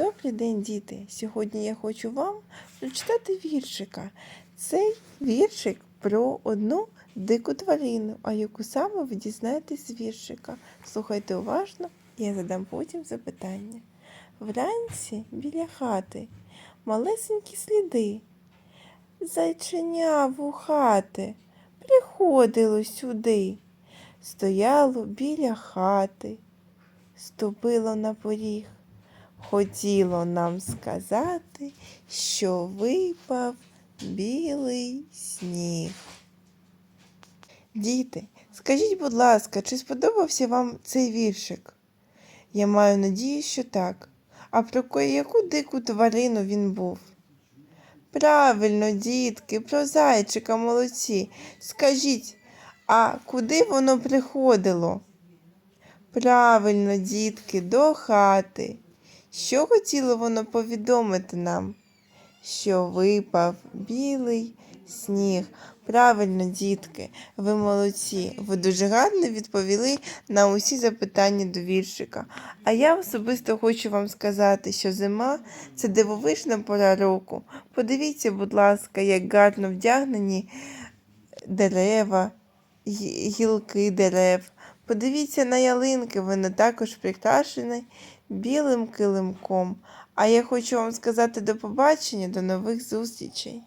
Добрий день, діти! Сьогодні я хочу вам прочитати віршика. Цей віршик про одну дику тварину, а яку саме ви дізнаєтесь з віршика. Слухайте уважно, я задам потім запитання. Вранці біля хати малесенькі сліди. Зайченя вухати приходило сюди, стояло біля хати, ступило на поріг. Хотіло нам сказати, що випав білий сніг. Діти, скажіть, будь ласка, чи сподобався вам цей віршик? Я маю надію, що так. А про яку дику тварину він був? Правильно, дітки, про зайчика молодці. Скажіть, а куди воно приходило? Правильно, дітки, до хати. Що хотіло воно повідомити нам? Що випав білий сніг. Правильно, дітки, ви молодці. Ви дуже гарно відповіли на усі запитання до віршика. А я особисто хочу вам сказати, що зима це дивовижна пора року. Подивіться, будь ласка, як гарно вдягнені дерева, гілки дерев. Подивіться на ялинки, вони також прикрашені білим килимком. А я хочу вам сказати до побачення, до нових зустрічей.